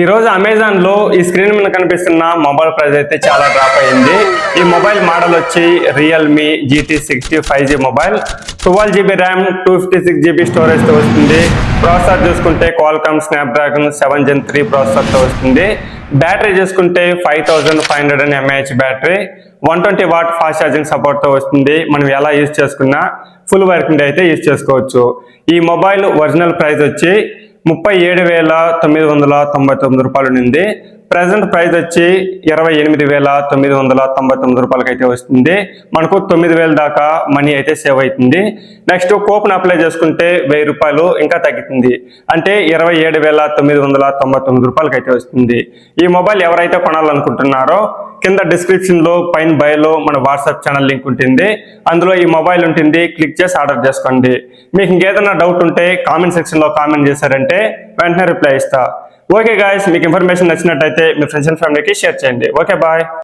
ఈ రోజు అమెజాన్లో ఈ స్క్రీన్ మీద కనిపిస్తున్న మొబైల్ ప్రైస్ అయితే చాలా డ్రాప్ అయింది. ఈ మొబైల్ మోడల్ వచ్చి Realme GT sixty five G mobile twelve GB RAM two fifty six GB స్టోరేజ్తో వస్తుంది. ప్రాసెసర్ చూసుకుంటే Qualcomm Snapdragon seven gen three ప్రాసెసర్తో వస్తుంది. బ్యాటరీ చూసుకుంటే five thousand five hundred and mAh battery one twenty watt fast charging సపోర్ట్తో వస్తుంది. మనం ఎలా use చేసుకున్నా full working అయితే యూజ్ చేసుకోవచ్చు. ఈ మొబైల్ ఒరిజినల్ ప్రైస్ వచ్చి ముప్పై ఏడు వేల తొమ్మిది వందల తొంభై తొమ్మిది రూపాయలు నుండి ప్రజెంట్ ప్రైస్ వచ్చి ఇరవై ఎనిమిది వేల తొమ్మిది వందల తొంభై తొమ్మిది రూపాయలకి అయితే వస్తుంది. మనకు తొమ్మిది వేల దాకా మనీ అయితే సేవ్ అవుతుంది. నెక్స్ట్ కూపన్ అప్లై చేసుకుంటే వెయ్యి రూపాయలు ఇంకా తగ్గుతుంది. అంటే ఇరవై ఏడు వేల తొమ్మిది వందల తొంభై తొమ్మిది రూపాయలకి అయితే వస్తుంది. ఈ మొబైల్ ఎవరైతే కొనాలనుకుంటున్నారో కింద డిస్క్రిప్షన్లో పైన బయోలో మన వాట్సాప్ ఛానల్ లింక్ ఉంటుంది. అందులో ఈ మొబైల్ ఉంటుంది. క్లిక్ చేసి ఆర్డర్ చేసుకోండి. మీకు ఇంకేదైనా డౌట్ ఉంటే కామెంట్ సెక్షన్లో కామెంట్ చేశారంటే వెంటనే రిప్లై ఇస్తా. ఓకే గాయస్ మీకు ఇన్ఫర్మేషన్ నచ్చినట్టయితే మీ ఫ్రెండ్స్ అండ్ ఫ్యామిలీకి షేర్ చేయండి. Okay bye